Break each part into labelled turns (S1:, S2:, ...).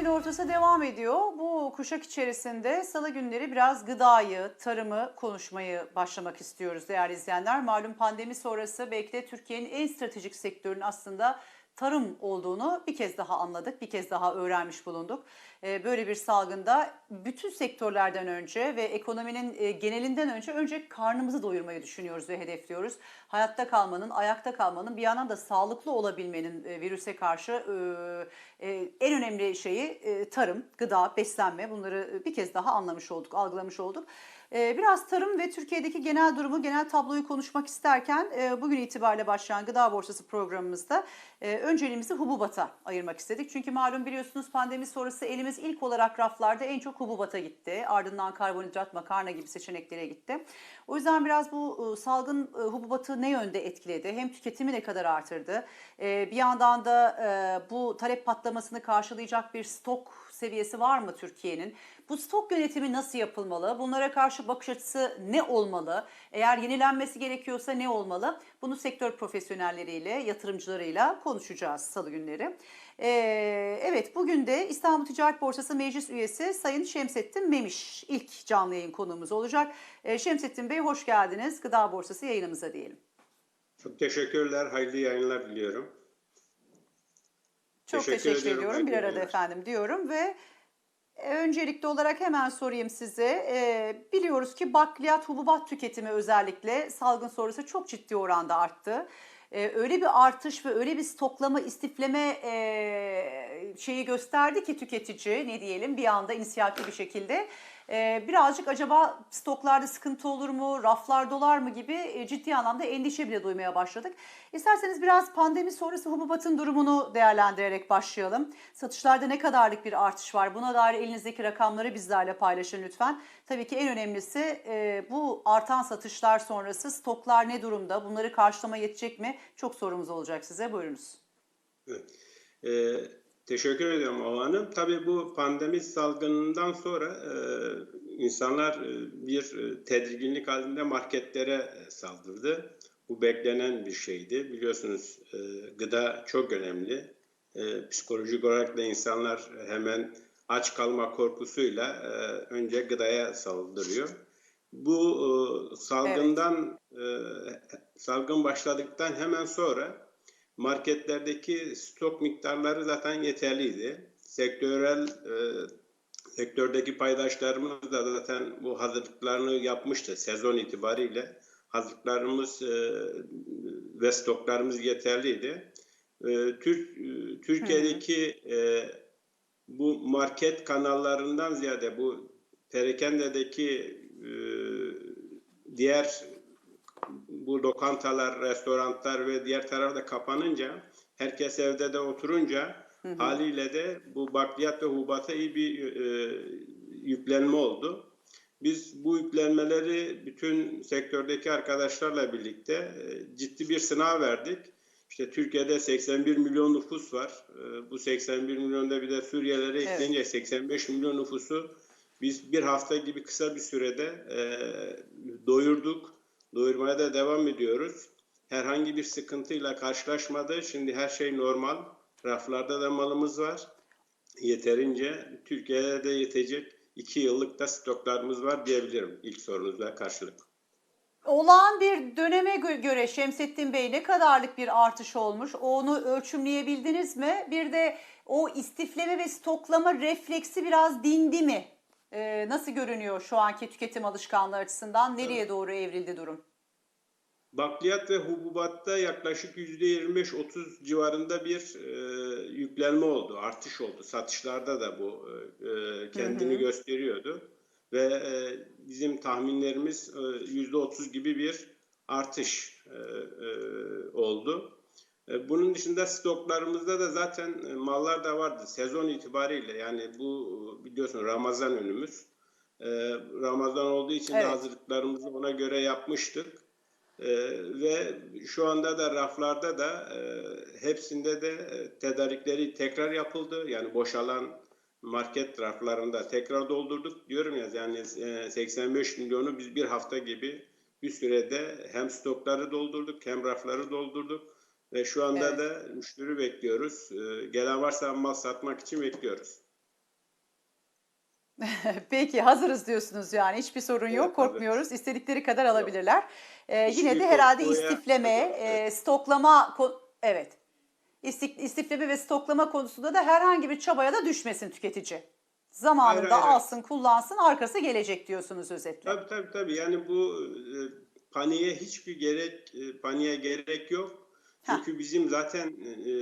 S1: gün ortası devam ediyor. Bu kuşak içerisinde salı günleri biraz gıdayı, tarımı konuşmayı başlamak istiyoruz değerli izleyenler. Malum pandemi sonrası belki de Türkiye'nin en stratejik sektörünün aslında tarım olduğunu bir kez daha anladık, bir kez daha öğrenmiş bulunduk. Ee, Böyle bir salgında bütün sektörlerden önce ve ekonominin e, genelinden önce önce karnımızı doyurmayı düşünüyoruz ve hedefliyoruz. Hayatta kalmanın, ayakta kalmanın bir yandan da sağlıklı olabilmenin e, virüse karşı e, en önemli şeyi tarım, gıda, beslenme bunları bir kez daha anlamış olduk, algılamış olduk. E, Biraz tarım ve Türkiye'deki genel durumu, genel tabloyu konuşmak isterken e, bugün itibariyle başlayan Gıda Borsası programımızda e, önceliğimizi hububata ayırmak istedik. Çünkü malum biliyorsunuz pandemi sonrası elimiz ilk olarak raflarda en çok hububata gitti. Ardından karbonhidrat, makarna gibi seçeneklere gitti. O yüzden biraz bu e, salgın hububatı ne yönde etkiledi? Hem tüketimi ne kadar artırdı? Bir yandan da bu talep patlamasını karşılayacak bir stok seviyesi var mı Türkiye'nin? Bu stok yönetimi nasıl yapılmalı? Bunlara karşı bakış açısı ne olmalı? Eğer yenilenmesi gerekiyorsa ne olmalı? Bunu sektör profesyonelleriyle, yatırımcılarıyla konuşacağız salı günleri. Ee, evet bugün de İstanbul Ticaret Borsası Meclis Üyesi Sayın Şemsettin Memiş ilk canlı yayın konuğumuz olacak. Ee, Şemsettin Bey hoş geldiniz. Gıda Borsası yayınımıza diyelim.
S2: Çok teşekkürler. Hayırlı yayınlar diliyorum.
S1: Çok
S2: Teşekkür
S1: teşekkür,
S2: ediyorum.
S1: ediyorum. Bir arada efendim diyorum ve öncelikli olarak hemen sorayım size. Ee, biliyoruz ki bakliyat, hububat tüketimi özellikle salgın sonrası çok ciddi oranda arttı. Ee, öyle bir artış ve öyle bir stoklama, istifleme e, şeyi gösterdi ki tüketici ne diyelim bir anda inisiyatif bir şekilde. Ee, birazcık acaba stoklarda sıkıntı olur mu, raflar dolar mı gibi e, ciddi anlamda endişe bile duymaya başladık. İsterseniz biraz pandemi sonrası hububatın durumunu değerlendirerek başlayalım. Satışlarda ne kadarlık bir artış var? Buna dair elinizdeki rakamları bizlerle paylaşın lütfen. Tabii ki en önemlisi e, bu artan satışlar sonrası stoklar ne durumda? Bunları karşılama yetecek mi? Çok sorumuz olacak size. Buyurunuz.
S2: Evet. Ee, teşekkür ediyorum Ova Hanım. Tabii bu pandemi salgınından sonra e, insanlar e, bir e, tedirginlik halinde marketlere e, saldırdı. Bu beklenen bir şeydi. Biliyorsunuz e, gıda çok önemli. E, psikolojik olarak da insanlar hemen aç kalma korkusuyla e, önce gıdaya saldırıyor. Bu e, salgından e, salgın başladıktan hemen sonra marketlerdeki stok miktarları zaten yeterliydi. Sektörel e, sektördeki paydaşlarımız da zaten bu hazırlıklarını yapmıştı sezon itibariyle. Hazırlıklarımız e, ve stoklarımız yeterliydi. E, Türk e, Türkiye'deki e, bu market kanallarından ziyade bu perakendedeki e, diğer bu lokantalar, restoranlar ve diğer tarafta kapanınca herkes evde de oturunca haliyle de bu bakliyat ve hubata iyi bir e, yüklenme oldu. Biz bu yüklenmeleri bütün sektördeki arkadaşlarla birlikte e, ciddi bir sınav verdik. İşte Türkiye'de 81 milyon nüfus var. E, bu 81 milyonda bir de Suriyelilere
S1: Evet.
S2: ekleyince 85 milyon nüfusu biz bir hafta gibi kısa bir sürede e, doyurduk. Doyurmaya da devam ediyoruz. Herhangi bir sıkıntıyla karşılaşmadı. Şimdi her şey normal. Raflarda da malımız var. Yeterince Türkiye'de de yetecek iki yıllık da stoklarımız var diyebilirim ilk sorunuzla karşılık.
S1: Olağan bir döneme gö- göre Şemsettin Bey ne kadarlık bir artış olmuş? Onu ölçümleyebildiniz mi? Bir de o istifleme ve stoklama refleksi biraz dindi mi? Ee, nasıl görünüyor şu anki tüketim alışkanlığı açısından? Nereye doğru evrildi durum?
S2: Bakliyat ve hububatta yaklaşık %25-30 civarında bir e, yüklenme oldu, artış oldu. Satışlarda da bu e, kendini
S1: Hı hı.
S2: gösteriyordu. Ve e, bizim tahminlerimiz e, %30 gibi bir artış e, e, oldu. E, bunun dışında stoklarımızda da zaten e, mallar da vardı. Sezon itibariyle yani bu biliyorsun Ramazan önümüz. E, Ramazan olduğu için
S1: Evet.
S2: de hazırlıklarımızı ona göre yapmıştık. Ve şu anda da raflarda da e, hepsinde de e, tedarikleri tekrar yapıldı. Yani boşalan market raflarında tekrar doldurduk diyorum ya yani e, 85 milyonu biz bir hafta gibi bir sürede hem stokları doldurduk hem rafları doldurduk ve şu anda
S1: Evet.
S2: da müşteri bekliyoruz. Ee, gelen varsa mal satmak için bekliyoruz.
S1: Peki hazırız diyorsunuz yani hiçbir sorun yok
S2: Evet,
S1: korkmuyoruz istedikleri kadar alabilirler. Ee, yine de herhalde istifleme, e, stoklama evet istifleme ve stoklama konusunda da herhangi bir çabaya da düşmesin tüketici. Zamanında
S2: hayır, hayır.
S1: alsın kullansın arkası gelecek diyorsunuz özetle.
S2: Tabii tabii tabii. Yani bu e, paniğe hiçbir gerek e, paniğe gerek yok. Çünkü bizim zaten e,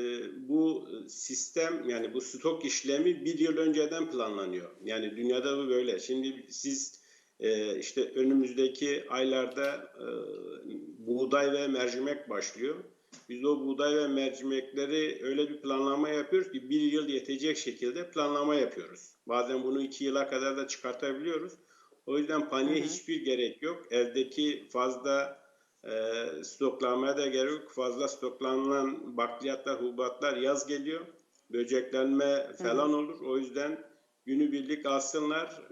S2: bu sistem yani bu stok işlemi bir yıl önceden planlanıyor. Yani dünyada bu böyle. Şimdi siz e, işte önümüzdeki aylarda e, buğday ve mercimek başlıyor. Biz o buğday ve mercimekleri öyle bir planlama yapıyoruz ki bir yıl yetecek şekilde planlama yapıyoruz. Bazen bunu iki yıla kadar da çıkartabiliyoruz. O yüzden paniğe
S1: Hı hı.
S2: hiçbir gerek yok. Evdeki fazla e, stoklamaya da gerek yok. Fazla stoklanan bakliyatlar, hububatlar yaz geliyor. Böceklenme falan olur. O yüzden günübirlik alsınlar.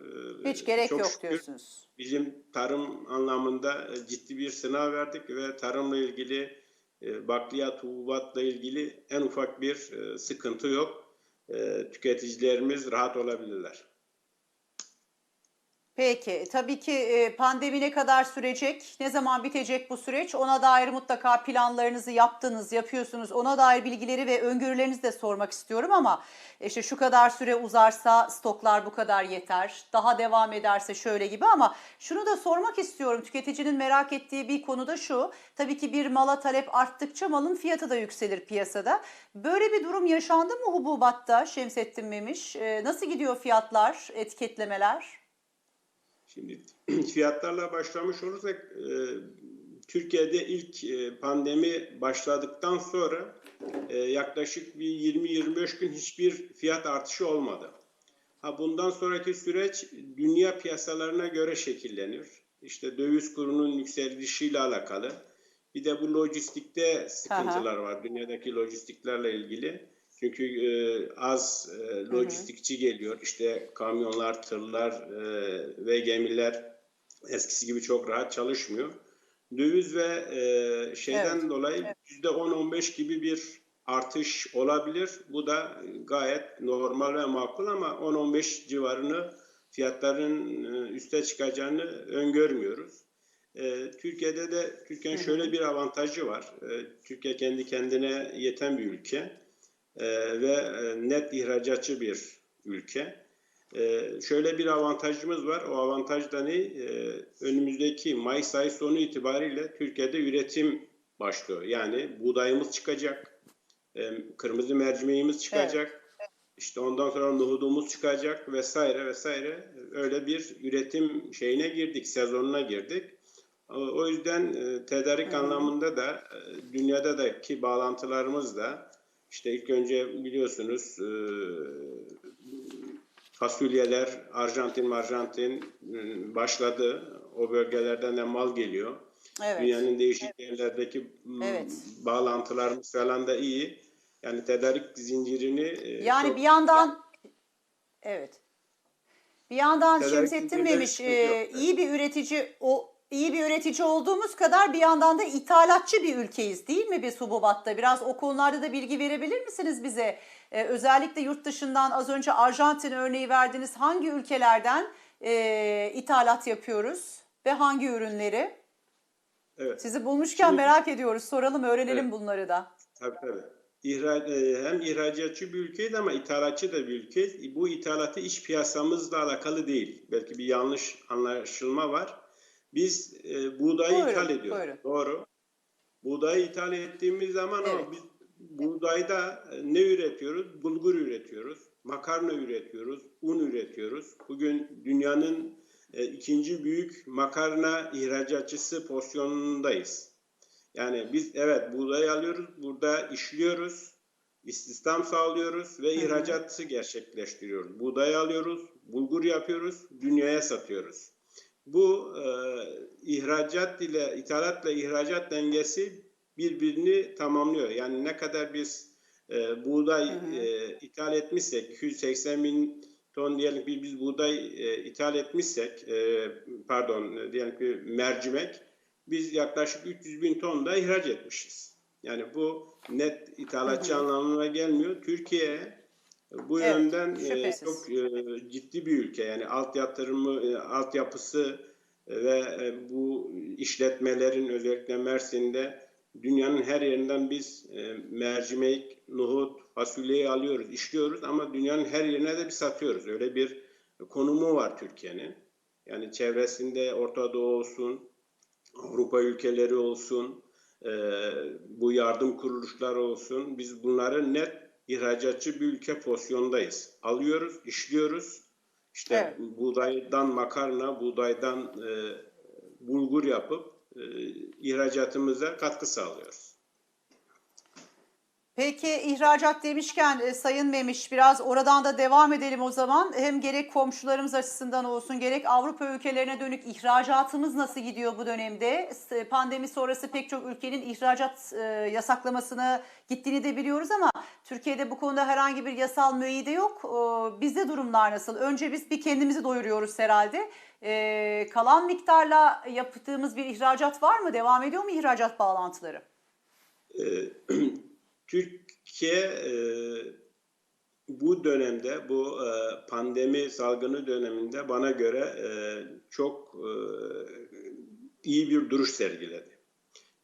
S2: E,
S1: Hiç gerek
S2: çok
S1: yok
S2: şükür
S1: diyorsunuz.
S2: Bizim tarım anlamında e, ciddi bir sınav verdik ve tarımla ilgili e, bakliyat, hububatla ilgili en ufak bir e, sıkıntı yok. E, Tüketicilerimiz rahat olabilirler.
S1: Peki, tabii ki e, pandemi ne kadar sürecek, ne zaman bitecek bu süreç ona dair mutlaka planlarınızı yaptınız, yapıyorsunuz. Ona dair bilgileri ve öngörülerinizi de sormak istiyorum ama işte şu kadar süre uzarsa stoklar bu kadar yeter, daha devam ederse şöyle gibi ama şunu da sormak istiyorum. Tüketicinin merak ettiği bir konu da şu, tabii ki bir mala talep arttıkça malın fiyatı da yükselir piyasada. Böyle bir durum yaşandı mı hububatta Şemsettin Memiş? E, Nasıl gidiyor fiyatlar, etiketlemeler?
S2: Şimdi fiyatlarla başlamış olursak e, Türkiye'de ilk e, pandemi başladıktan sonra e, yaklaşık bir 20-25 gün hiçbir fiyat artışı olmadı. Ha bundan sonraki süreç dünya piyasalarına göre şekillenir. İşte döviz kurunun yükselişiyle alakalı. Bir de bu lojistikte sıkıntılar var. Dünyadaki lojistiklerle ilgili. Çünkü e, az e, lojistikçi geliyor. İşte kamyonlar, tırlar e, ve gemiler eskisi gibi çok rahat çalışmıyor. Döviz ve e, şeyden
S1: Evet,
S2: dolayı yüzde 10-15 gibi bir artış olabilir. Bu da gayet normal ve makul ama 10-15 civarını fiyatların e, üste çıkacağını öngörmüyoruz. E, Türkiye'de de Türkiye'nin şöyle bir avantajı var. E, Türkiye kendi kendine yeten bir ülke e, ve e, net ihracatçı bir ülke. E, şöyle bir avantajımız var. O avantaj da ne? E, önümüzdeki Mayıs ayı sonu itibariyle Türkiye'de üretim başlıyor. Yani buğdayımız çıkacak, e, kırmızı mercimeğimiz çıkacak. İşte ondan sonra nohudumuz çıkacak vesaire vesaire. Öyle bir üretim şeyine girdik, sezonuna girdik. O yüzden e, tedarik
S1: hı.
S2: anlamında da e, dünyadaki bağlantılarımız da işte ilk önce biliyorsunuz e, fasulyeler Arjantin Arjantin başladı. O bölgelerden de mal geliyor.
S1: Evet.
S2: Dünyanın değişik yerlerdeki m,
S1: Evet.
S2: bağlantılarımız falan da iyi. Yani tedarik zincirini e,
S1: Yani
S2: çok-
S1: bir yandan evet. Bir yandan Şemsettin Memiş e, iyi bir üretici o iyi bir üretici olduğumuz kadar bir yandan da ithalatçı bir ülkeyiz değil mi biz hububatta? Biraz o konularda da bilgi verebilir misiniz bize? E, özellikle yurt dışından az önce Arjantin örneği verdiniz. Hangi ülkelerden e, ithalat yapıyoruz ve hangi ürünleri?
S2: Evet.
S1: Sizi bulmuşken
S2: Şimdi-
S1: merak ediyoruz. Soralım, öğrenelim
S2: Evet.
S1: bunları da.
S2: Tabii tabii. İhra, e, hem ihracatçı bir ülkeyiz ama ithalatçı da bir ülkeyiz. Bu ithalatı iç piyasamızla alakalı değil. Belki bir yanlış anlaşılma var. Biz e, buğdayı
S1: Buyurun,
S2: ithal ediyoruz.
S1: buyurun.
S2: Doğru. Buğdayı ithal ettiğimiz zaman ama
S1: Evet.
S2: biz buğdayda e, ne üretiyoruz? Bulgur üretiyoruz, makarna üretiyoruz, un üretiyoruz. Bugün dünyanın e, ikinci büyük makarna ihracatçısı pozisyonundayız. Yani biz evet buğday alıyoruz, burada işliyoruz, istihdam sağlıyoruz ve ihracatı gerçekleştiriyoruz. Buğday alıyoruz, bulgur yapıyoruz, dünyaya satıyoruz. Bu e, ihracat ile ithalatla ihracat dengesi birbirini tamamlıyor. Yani ne kadar biz e, buğday
S1: Hı hı.
S2: e, ithal etmişsek 280 bin ton diyelim ki biz buğday e, ithal etmişsek e, pardon e, diyelim ki mercimek biz yaklaşık 300 bin ton da ihraç etmişiz. Yani bu net ithalatçı
S1: Hı hı.
S2: anlamına gelmiyor. Türkiye Bu
S1: Evet,
S2: yönden e,
S1: şüphesiz.
S2: çok e, ciddi bir ülke. Yani alt yatırımı, e, altyapısı e, ve e, bu işletmelerin özellikle Mersin'de dünyanın her yerinden biz e, mercimek, nohut, fasulyeyi alıyoruz, işliyoruz ama dünyanın her yerine de bir satıyoruz. Öyle bir konumu var Türkiye'nin. Yani çevresinde Orta Doğu olsun, Avrupa ülkeleri olsun, e, bu yardım kuruluşları olsun. Biz bunları net ihracatçı bir ülke pozisyondayız. Alıyoruz, işliyoruz. İşte
S1: Evet.
S2: buğdaydan makarna, buğdaydan e, bulgur yapıp e, ihracatımıza katkı sağlıyoruz.
S1: Peki ihracat demişken e, Sayın Memiş biraz oradan da devam edelim o zaman. Hem gerek komşularımız açısından olsun gerek Avrupa ülkelerine dönük ihracatımız nasıl gidiyor bu dönemde? S- Pandemi sonrası pek çok ülkenin ihracat e, yasaklamasına gittiğini de biliyoruz ama Türkiye'de bu konuda herhangi bir yasal müeyyide yok. E, Bizde durumlar nasıl? Önce biz bir kendimizi doyuruyoruz herhalde. E, kalan miktarla yaptığımız bir ihracat var mı? Devam ediyor mu ihracat bağlantıları?
S2: Türkiye e, bu dönemde, bu e, pandemi salgını döneminde bana göre e, çok iyi bir duruş sergiledi.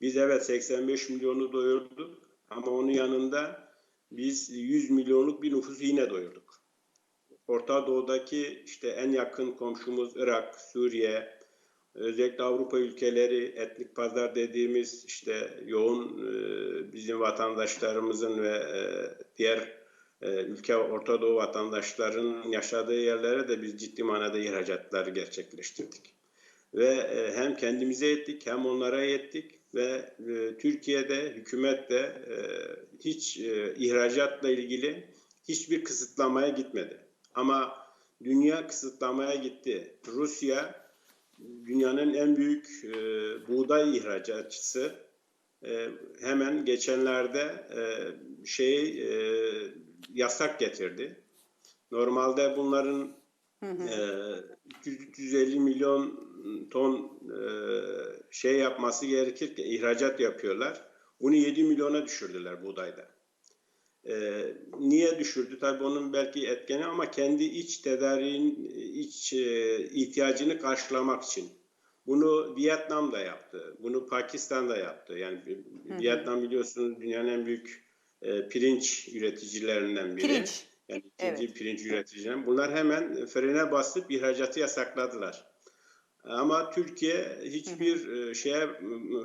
S2: Biz evet 85 milyonu doyurduk ama onun yanında biz 100 milyonluk bir nüfusu yine doyurduk. Orta Doğu'daki işte en yakın komşumuz Irak, Suriye, özellikle Avrupa ülkeleri etnik pazar dediğimiz işte yoğun e, bizim vatandaşlarımızın ve e, diğer e, ülke Orta Doğu vatandaşlarının yaşadığı yerlere de biz ciddi manada ihracatlar gerçekleştirdik. Ve hem kendimize ettik hem onlara ettik ve Türkiye'de hükümet de hiç ihracatla ilgili hiçbir kısıtlamaya gitmedi. Ama dünya kısıtlamaya gitti. Rusya dünyanın en büyük e, buğday ihracatçısı. E, hemen geçenlerde e, şey e, yasak getirdi. Normalde bunların e, 350 milyon ton e, şey yapması gerekirken ihracat yapıyorlar. Bunu 7 milyona düşürdüler buğdayda. E, niye düşürdü? Tabii onun belki etkeni ama kendi iç tedariğin iç e, ihtiyacını karşılamak için. Bunu Vietnam da yaptı. Bunu Pakistan da yaptı. Yani Vietnam biliyorsunuz dünyanın en büyük e, pirinç üreticilerinden biri.
S1: Pirinç.
S2: Yani ikinci
S1: Evet.
S2: pirinç üreticilerinden. Bunlar hemen frene basıp ihracatı yasakladılar. Ama Türkiye hiçbir e, şeye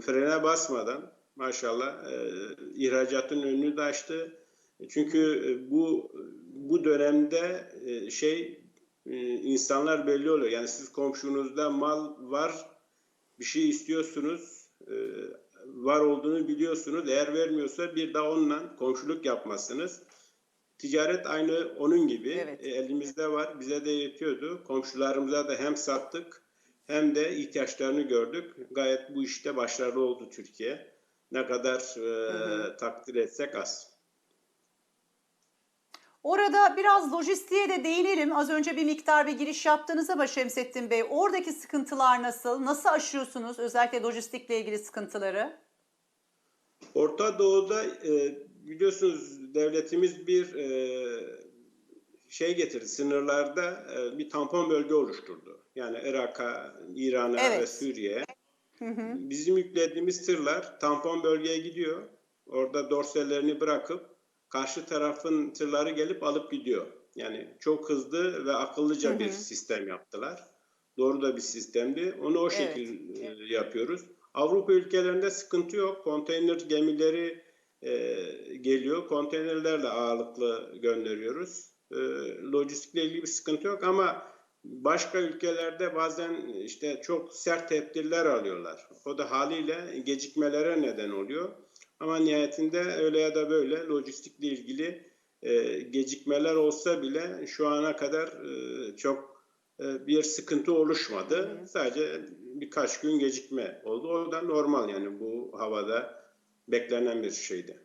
S2: frene basmadan maşallah e, ihracatın önünü de açtı. Çünkü e, bu bu dönemde e, şey e, insanlar belli oluyor. Yani siz komşunuzda mal var, bir şey istiyorsunuz, e, var olduğunu biliyorsunuz. Eğer vermiyorsa bir daha onunla komşuluk yapmazsınız. Ticaret aynı onun gibi.
S1: Evet.
S2: E, elimizde var, bize de yetiyordu. Komşularımıza da hem sattık hem de ihtiyaçlarını gördük. Gayet bu işte başarılı oldu Türkiye. Ne kadar e, takdir etsek az.
S1: Orada biraz lojistiğe de değinelim. Az önce bir miktar bir giriş yaptınız ama Şemsettin Bey oradaki sıkıntılar nasıl? Nasıl aşıyorsunuz özellikle lojistikle ilgili sıkıntıları?
S2: Orta Doğu'da e, biliyorsunuz devletimiz bir e, şey getirdi. Sınırlarda e, bir tampon bölge oluşturdu. Yani Irak'a, İran'a
S1: Evet.
S2: ve Suriye'ye. Bizim yüklediğimiz tırlar tampon bölgeye gidiyor. Orada dorsellerini bırakıp karşı tarafın tırları gelip alıp gidiyor. Yani çok hızlı ve akıllıca
S1: Hı hı.
S2: bir sistem yaptılar. Doğru da bir sistemdi. Onu o
S1: Evet.
S2: şekil e, yapıyoruz. Avrupa ülkelerinde sıkıntı yok. Konteyner gemileri e, geliyor. Konteynerlerle ağırlıklı gönderiyoruz. E, lojistikle ilgili bir sıkıntı yok ama başka ülkelerde bazen işte çok sert tedbirler alıyorlar. O da haliyle gecikmelere neden oluyor. Ama nihayetinde öyle ya da böyle lojistikle ilgili e, gecikmeler olsa bile şu ana kadar e, çok e, bir sıkıntı oluşmadı. Sadece birkaç gün gecikme oldu. O da normal yani bu havada beklenen bir şeydi.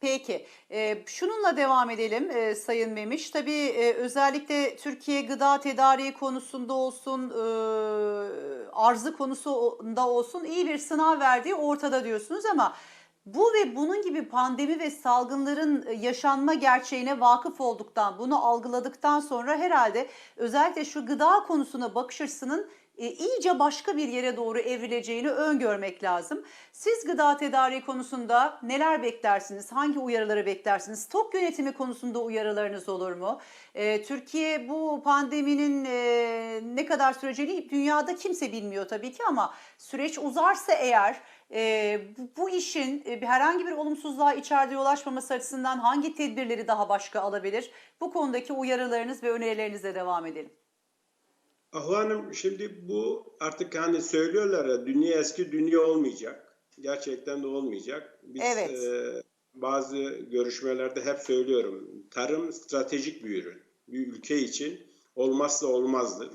S1: Peki, e, şununla devam edelim e, Sayın Memiş. Tabii e, özellikle Türkiye gıda tedariği konusunda olsun, e, arzı konusunda olsun iyi bir sınav verdiği ortada diyorsunuz ama Bu ve bunun gibi pandemi ve salgınların yaşanma gerçeğine vakıf olduktan, bunu algıladıktan sonra herhalde özellikle şu gıda konusuna bakış açısının e, iyice başka bir yere doğru evrileceğini öngörmek lazım. Siz gıda tedariği konusunda neler beklersiniz? Hangi uyarıları beklersiniz? Stok yönetimi konusunda uyarılarınız olur mu? E, Türkiye bu pandeminin e, ne kadar süreceğini dünyada kimse bilmiyor tabii ki ama süreç uzarsa eğer e, bu, işin e, herhangi bir olumsuzluğa içeride yol açmaması açısından hangi tedbirleri daha başka alabilir? Bu konudaki uyarılarınız ve önerilerinizle devam edelim.
S2: Ahu Hanım şimdi bu artık hani söylüyorlar ya dünya eski dünya olmayacak. Gerçekten de olmayacak. Biz
S1: Evet.
S2: e, bazı görüşmelerde hep söylüyorum. Tarım stratejik bir ürün. Bir ülke için olmazsa olmazdır.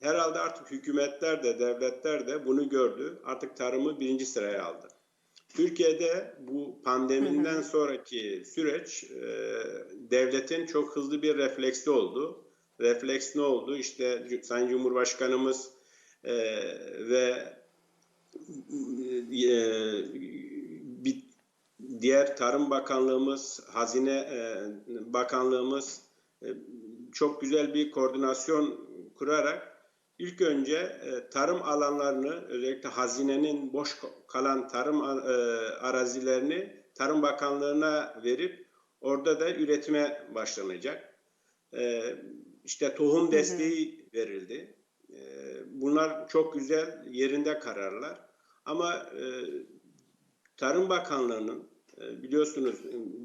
S2: Herhalde artık hükümetler de devletler de bunu gördü. Artık tarımı birinci sıraya aldı. Türkiye'de bu pandemiden sonraki süreç e, devletin çok hızlı bir refleksi oldu. Refleks ne oldu? İşte Sayın Cumhurbaşkanımız e, ve e, bir diğer Tarım Bakanlığımız, Hazine e, Bakanlığımız e, çok güzel bir koordinasyon kurarak ilk önce e, tarım alanlarını özellikle hazinenin boş kalan tarım e, arazilerini Tarım Bakanlığı'na verip orada da üretime başlanacak. E, işte tohum desteği verildi. E, bunlar çok güzel yerinde kararlar. Ama e, Tarım Bakanlığı'nın e, biliyorsunuz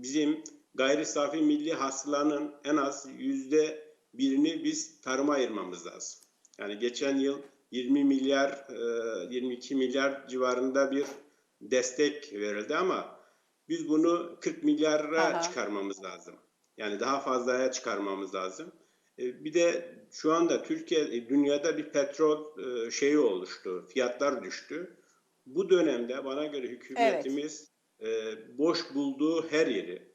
S2: bizim gayri safi milli hasılanın en az yüzde birini biz tarıma ayırmamız lazım. Yani geçen yıl 20 milyar, e, 22 milyar civarında bir destek verildi ama biz bunu 40 milyara
S1: Aha.
S2: çıkarmamız lazım. Yani daha fazlaya çıkarmamız lazım. E, Bir de şu anda Türkiye, e, dünyada bir petrol e, şeyi oluştu, fiyatlar düştü. Bu dönemde bana göre hükümetimiz e, boş bulduğu her yeri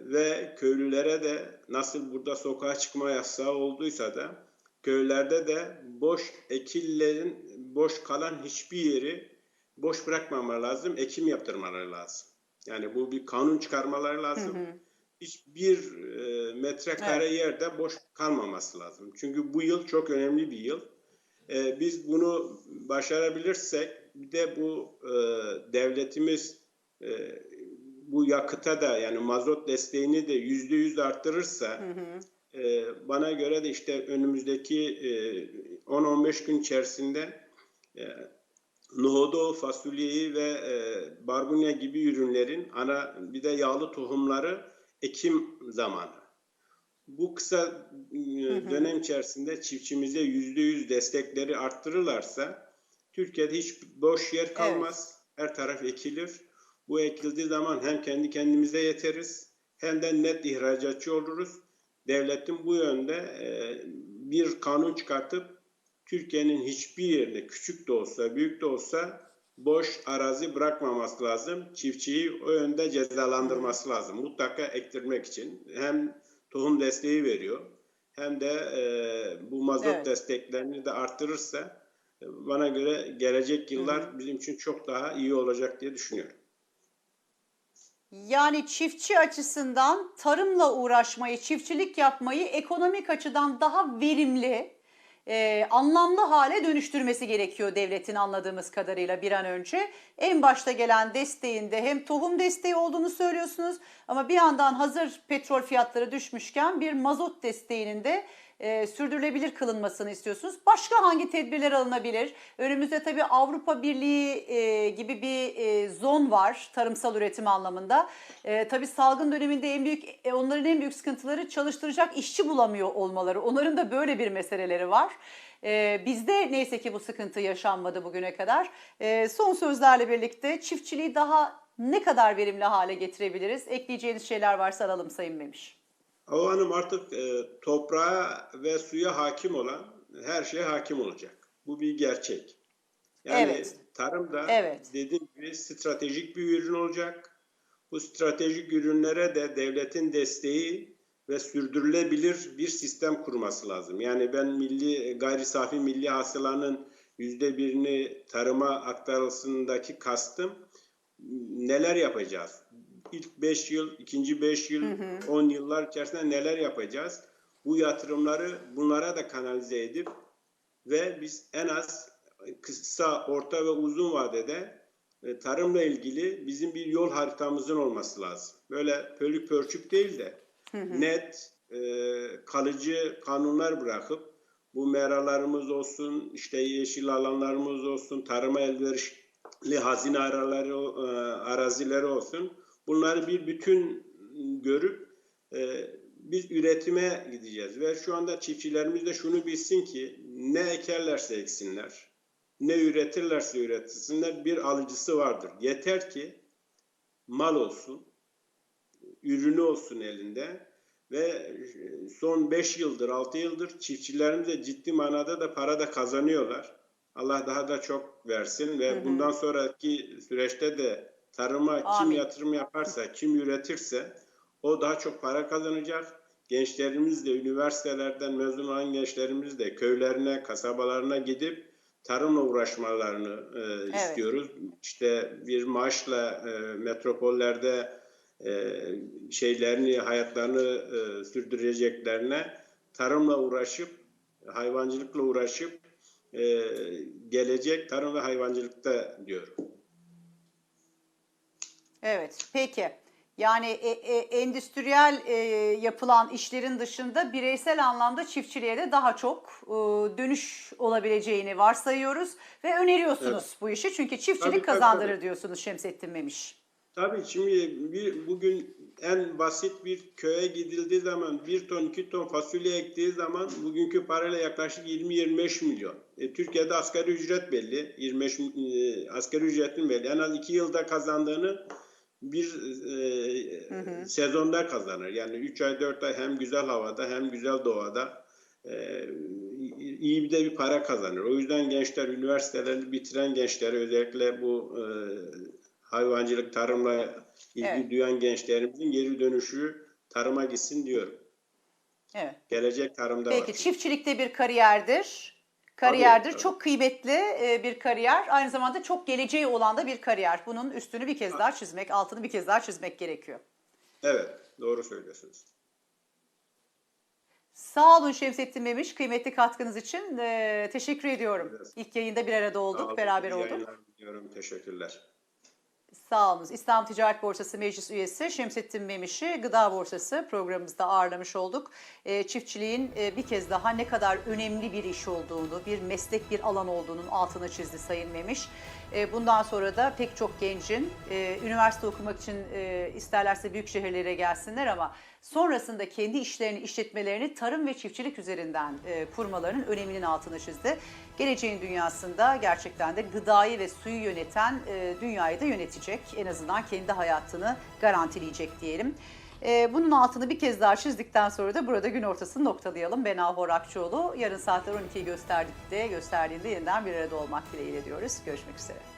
S2: ve köylülere de nasıl burada sokağa çıkma yasağı olduysa da köylerde de boş ekillerin boş kalan hiçbir yeri boş bırakmamaları lazım, ekim yaptırmaları lazım. Yani bu bir kanun çıkarmaları lazım. Hiçbir e, metrekare yerde boş kalmaması lazım. Çünkü bu yıl çok önemli bir yıl. E, biz bunu başarabilirsek bir de bu e, devletimiz e, bu yakıta da yani mazot desteğini de yüzde yüz arttırırsa e, bana göre de işte önümüzdeki e, 10-15 gün içerisinde e, nohudu, fasulyeyi ve e, barbunya gibi ürünlerin ana bir de yağlı tohumları ekim zamanı. Bu kısa e, dönem içerisinde çiftçimize yüzde yüz destekleri arttırırlarsa Türkiye'de hiç boş yer kalmaz. Her taraf ekilir. Bu ekildiği zaman hem kendi kendimize yeteriz hem de net ihracatçı oluruz. Devletin bu yönde e, bir kanun çıkartıp Türkiye'nin hiçbir yerinde küçük de olsa büyük de olsa boş arazi bırakmaması lazım. Çiftçiyi o yönde cezalandırması lazım. Mutlaka ektirmek için. Hem tohum desteği veriyor hem de e, bu mazot
S1: Evet.
S2: desteklerini de arttırırsa e, bana göre gelecek yıllar bizim için çok daha iyi olacak diye düşünüyorum.
S1: Yani çiftçi açısından tarımla uğraşmayı, çiftçilik yapmayı ekonomik açıdan daha verimli, e, anlamlı hale dönüştürmesi gerekiyor devletin anladığımız kadarıyla bir an önce. En başta gelen desteğinde hem tohum desteği olduğunu söylüyorsunuz ama bir yandan hazır petrol fiyatları düşmüşken bir mazot desteğinin de e, sürdürülebilir kılınmasını istiyorsunuz. Başka hangi tedbirler alınabilir? Önümüzde tabii Avrupa Birliği e, gibi bir e, zon var tarımsal üretim anlamında. E, tabii salgın döneminde en büyük e, onların en büyük sıkıntıları çalıştıracak işçi bulamıyor olmaları. Onların da böyle bir meseleleri var. E, bizde neyse ki bu sıkıntı yaşanmadı bugüne kadar. E, son sözlerle birlikte çiftçiliği daha ne kadar verimli hale getirebiliriz? Ekleyeceğiniz şeyler varsa alalım Sayın Memiş.
S2: O hanım artık e, toprağa ve suya hakim olan her şeye hakim olacak. Bu bir gerçek. Yani
S1: Evet.
S2: tarım da
S1: Evet.
S2: dediğim gibi stratejik bir ürün olacak. Bu stratejik ürünlere de devletin desteği ve sürdürülebilir bir sistem kurması lazım. Yani ben milli gayri safi milli hasılanın yüzde birini tarıma aktarılsındaki kastım neler yapacağız? İlk 5 yıl, ikinci 5 yıl, 10 yıllar içerisinde neler yapacağız? Bu yatırımları bunlara da kanalize edip ve biz en az kısa, orta ve uzun vadede e, tarımla ilgili bizim bir yol haritamızın olması lazım. Böyle pölük pörçük değil de net, e, kalıcı kanunlar bırakıp bu meralarımız olsun, işte yeşil alanlarımız olsun, tarıma elverişli hazine araları, e, arazileri olsun. Bunları bir bütün görüp e, biz üretime gideceğiz. Ve şu anda çiftçilerimiz de şunu bilsin ki ne ekerlerse eksinler, ne üretirlerse üretirsinler bir alıcısı vardır. Yeter ki mal olsun, ürünü olsun elinde ve son 5 yıldır 6 yıldır çiftçilerimiz de ciddi manada da para da kazanıyorlar. Allah daha da çok versin ve
S1: Hı hı.
S2: bundan sonraki süreçte de tarıma kim
S1: Amin.
S2: yatırım yaparsa, kim üretirse o daha çok para kazanacak. Gençlerimiz de üniversitelerden mezun olan gençlerimiz de köylerine, kasabalarına gidip tarımla uğraşmalarını e, istiyoruz. İşte bir maaşla e, metropollerde e, şeylerini, hayatlarını e, sürdüreceklerine tarımla uğraşıp, hayvancılıkla uğraşıp e, gelecek tarım ve hayvancılıkta diyorum.
S1: Evet, peki. Yani e, e, endüstriyel e, yapılan işlerin dışında bireysel anlamda çiftçiliğe de daha çok e, dönüş olabileceğini varsayıyoruz ve öneriyorsunuz bu işi. Çünkü çiftçilik
S2: Tabii,
S1: kazandırır
S2: tabii.
S1: diyorsunuz Şemsettin Memiş.
S2: Tabii şimdi bir, bugün en basit bir köye gidildiği zaman bir ton iki ton fasulye ektiği zaman bugünkü parayla yaklaşık 20-25 milyon. E, Türkiye'de asgari ücret belli. 25 e, asgari ücretin belli. En az iki yılda kazandığını bir e, sezonda kazanır. Yani 3 ay 4 ay hem güzel havada hem güzel doğada e, iyi bir de bir para kazanır. O yüzden gençler üniversitelerini bitiren gençler özellikle bu e, hayvancılık, tarımla ilgi
S1: Evet.
S2: duyan gençlerimizin geri dönüşü tarıma gitsin diyorum.
S1: Evet.
S2: Gelecek tarımda
S1: Peki
S2: var.
S1: çiftçilikte bir kariyerdir. Kariyerdir.
S2: tabii.
S1: Çok kıymetli e, bir kariyer. Aynı zamanda çok geleceği olan da bir kariyer. Bunun üstünü bir kez daha çizmek, altını bir kez daha çizmek gerekiyor.
S2: Evet, doğru söylüyorsunuz.
S1: Sağ olun Şemsettin Memiş. Kıymetli katkınız için e, teşekkür ediyorum.
S2: Evet.
S1: İlk yayında bir arada olduk,
S2: olun,
S1: beraber olduk.
S2: Teşekkürler.
S1: Sağ olunuz. İslam Ticaret Borsası Meclis Üyesi Şemsettin Memiş'i Gıda Borsası programımızda ağırlamış olduk. E, çiftçiliğin e, bir kez daha ne kadar önemli bir iş olduğunu, bir meslek, bir alan olduğunun altını çizdi Sayın Memiş. E, bundan sonra da pek çok gencin e, üniversite okumak için e, isterlerse büyük şehirlere gelsinler ama sonrasında kendi işlerini, işletmelerini tarım ve çiftçilik üzerinden kurmalarının öneminin altını çizdi. Geleceğin dünyasında gerçekten de gıdayı ve suyu yöneten dünyayı da yönetecek. En azından kendi hayatını garantileyecek diyelim. E, bunun altını bir kez daha çizdikten sonra da burada gün ortasını noktalayalım. Ben Ahor Akçoğlu. Yarın saatler 12'yi gösterdikte, gösterdiğinde yeniden bir arada olmak dileğiyle diyoruz. Görüşmek üzere.